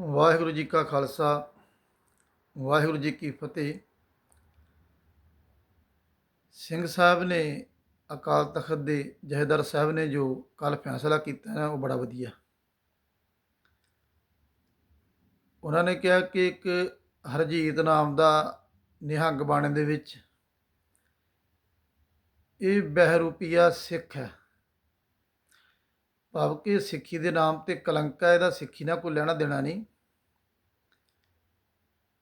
ਵਾਹਿਗੁਰੂ ਜੀ ਕਾ ਖਾਲਸਾ, ਵਾਹਿਗੁਰੂ ਜੀ ਕੀ ਫਤਿਹ। ਸਿੰਘ ਸਾਹਿਬ ਨੇ ਅਕਾਲ ਤਖਤ ਦੇ ਜਹੇਦਾਰ ਸਾਹਿਬ ਨੇ ਜੋ ਕੱਲ ਫੈਸਲਾ ਕੀਤਾ ਹੈ ਉਹ ਬੜਾ ਵਧੀਆ। ਉਹਨਾਂ ਨੇ ਕਿਹਾ ਕਿ ਇੱਕ ਹਰਜੀਤ ਨਾਮ ਦਾ ਨਿਹੰਗ ਬਾਣੇ ਦੇ ਵਿੱਚ ਇਹ ਬਹਿਰੂਪੀਆ ਸਿੱਖ ਹੈ। ਭਾਵ ਕਿ ਸਿੱਖੀ ਦੇ ਨਾਮ ਤੇ ਕਲੰਕ ਹੈ ਇਹਦਾ ਸਿੱਖੀ ਨਾਲ ਕੋਈ ਲੈਣਾ ਦੇਣਾ ਨਹੀਂ।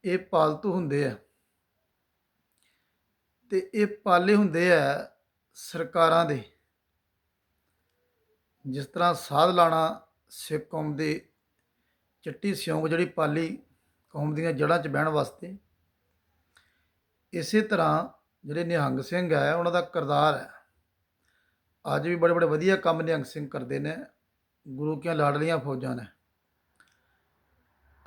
ਇਹ ਪਾਲਤੂ ਹੁੰਦੇ ਆ। ਤੇ ਇਹ ਪਾਲੇ ਹੁੰਦੇ ਆ ਸਰਕਾਰਾਂ ਦੇ। ਜਿਸ ਤਰ੍ਹਾਂ ਸਾਧ ਲਾਣਾ, ਸਿੱਖ ਕੌਮ ਦੇ ਚਿੱਟੀ ਸਿਉਂਕ ਜਿਹੜੀ ਪਾਲੀ ਕੌਮ ਦੀਆਂ ਜੜ੍ਹਾਂ 'ਚ ਬਹਿਣ ਵਾਸਤੇ। ਇਸੇ ਤਰ੍ਹਾਂ ਜਿਹੜੇ ਨਿਹੰਗ ਸਿੰਘ ਹੈ ਉਹਨਾਂ ਦਾ ਕਿਰਦਾਰ ਹੈ ਅੱਜ ਵੀ ਬੜੇ ਬੜੇ ਵਧੀਆ ਕੰਮ ਨਿਹੰਗ ਸਿੰਘ ਕਰਦੇ ਨੇ, ਗੁਰੂ ਕੀਆਂ ਲਾਡਲੀਆਂ ਫੌਜਾਂ ਨੇ।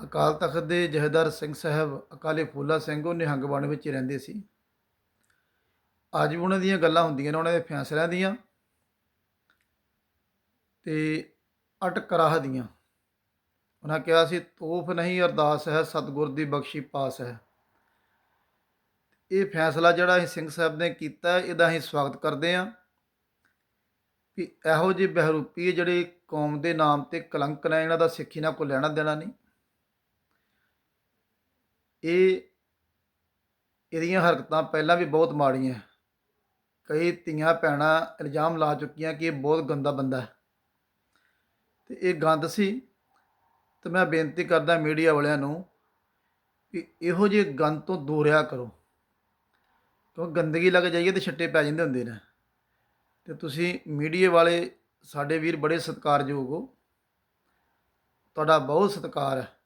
ਅਕਾਲ ਤਖਤ ਦੇ ਜਹੇਦਾਰ ਸਿੰਘ ਸਾਹਿਬ, ਅਕਾਲੀ ਫੂਲਾ ਸਿੰਘ, ਉਹ ਨਿਹੰਗ ਬਾਣੇ ਵਿੱਚ ਹੀ ਰਹਿੰਦੇ ਸੀ। ਅੱਜ ਵੀ ਉਹਨਾਂ ਦੀਆਂ ਗੱਲਾਂ ਹੁੰਦੀਆਂ ਨੇ, ਉਹਨਾਂ ਦੇ ਫੈਸਲਿਆਂ ਦੀਆਂ ਤੇ ਅਟਕਰਾਹ ਦੀਆਂ। ਉਹਨਾਂ ਕਿਹਾ ਸੀ ਤੋਫ ਨਹੀਂ ਅਰਦਾਸ ਹੈ, ਸਤਿਗੁਰ ਦੀ ਬਖਸ਼ੀ ਪਾਸ ਹੈ। ਇਹ ਫੈਸਲਾ ਜਿਹੜਾ ਅਸੀਂ ਸਿੰਘ ਸਾਹਿਬ ਨੇ ਕੀਤਾ, ਇਹਦਾ ਅਸੀਂ ਸਵਾਗਤ ਕਰਦੇ ਹਾਂ। ਕਿ ਇਹੋ ਜਿਹੇ ਬਹਿਰੂਪੀ ਜਿਹੜੇ ਕੌਮ ਦੇ ਨਾਮ ਤੇ ਕਲੰਕ ਨੇ, ਇਹਨਾਂ ਦਾ ਸਿੱਖੀ ਨਾਲ ਕੋਈ ਲੈਣਾ ਦੇਣਾ ਨਹੀਂ। ਇਹ, ਇਹਦੀਆਂ ਹਰਕਤਾਂ ਪਹਿਲਾਂ ਵੀ ਬਹੁਤ ਮਾੜੀਆਂ ਕਈ ਧੀਆਂ ਭੈਣਾਂ ਇਲਜ਼ਾਮ ਲਾ ਚੁੱਕੀਆਂ ਕਿ ਇਹ ਬਹੁਤ ਗੰਦਾ ਬੰਦਾ ਹੈ। ਤੇ ਇਹ ਗੰਦ ਸੀ ਤੇ ਮੈਂ ਬੇਨਤੀ ਕਰਦਾ ਮੀਡੀਆ ਵਾਲਿਆਂ ਨੂੰ ਕਿ ਇਹੋ ਜਿਹੇ ਗੰਦ ਤੋਂ ਦੂਰ ਰਿਹਾ ਕਰੋ। ਕਿਉਂਕਿ ਗੰਦਗੀ ਲੱਗ ਜਾਈਏ ਤੇ ਛੱਟੇ ਪੈ ਜਾਂਦੇ ਹੁੰਦੇ ਨੇ। ਤੇ ਤੁਸੀਂ ਮੀਡੀਆ ਵਾਲੇ ਸਾਡੇ ਵੀਰ ਬੜੇ ਸਤਿਕਾਰਯੋਗ ਹੋ। ਤੁਹਾਡਾ ਬਹੁਤ ਸਤਿਕਾਰ ਹੈ।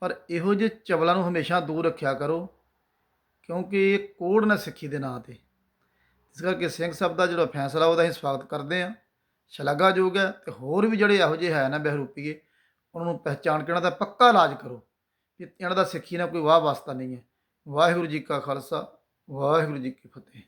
ਪਰ ਇਹੋ ਜਿਹੇ ਚਵਲਾਂ ਨੂੰ ਹਮੇਸ਼ਾ ਦੂਰ ਰੱਖਿਆ ਕਰੋ, ਕਿਉਂਕਿ ਇਹ ਕੋੜ ਨਾ ਸਿੱਖੀ ਦੇ ਨਾਂ ਤੇ। ਇਸ ਕਰਕੇ ਸਿੰਘ ਸਾਹਿਬ ਦਾ ਜਿਹੜਾ ਫੈਸਲਾ, ਉਹਦਾ ਅਸੀਂ ਸਵਾਗਤ ਕਰਦੇ ਹਾਂ। ਸ਼ਲਾਘਾਯੋਗ ਹੈ ਤੇ ਹੋਰ ਵੀ ਜਿਹੜੇ ਇਹੋ ਜਿਹੇ ਹੈ ਨਾ ਬਹਿਰੂਪੀਏ, ਉਹਨਾਂ ਨੂੰ ਪਹਿਚਾਣ ਕੇ ਉਹਨਾਂ ਦਾ ਪੱਕਾ ਇਲਾਜ ਕਰੋ ਕਿ ਇਹਨਾਂ ਦਾ ਸਿੱਖੀ ਨਾਲ ਕੋਈ ਵਾਹ ਵਾਸਤਾ ਨਹੀਂ ਹੈ। ਵਾਹਿਗੁਰੂ ਜੀ ਕਾ ਖਾਲਸਾ, ਵਾਹਿਗੁਰੂ ਜੀ ਕੀ ਫਤਿਹ।